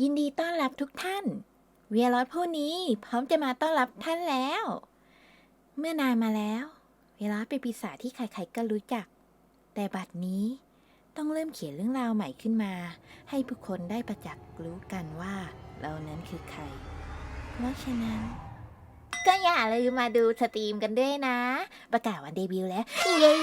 ยินดีต้อนรับทุกท่าน เวียรอดผู้นี้พร้อมจะมาต้อนรับท่านแล้ว เมื่อนานมาแล้ว เวียรอดเป็นปีศาจที่ใครๆก็รู้จัก แต่บัดนี้ต้องเริ่มเขียนเรื่องราวใหม่ขึ้นมา ให้ผู้คนได้ประจักษ์รู้กันว่า เรานั้นคือใคร เพราะฉะนั้น ก็อย่าลืมมาดูสตรีมกันด้วยนะ ประกาศวันเดบิวต์แล้วเย้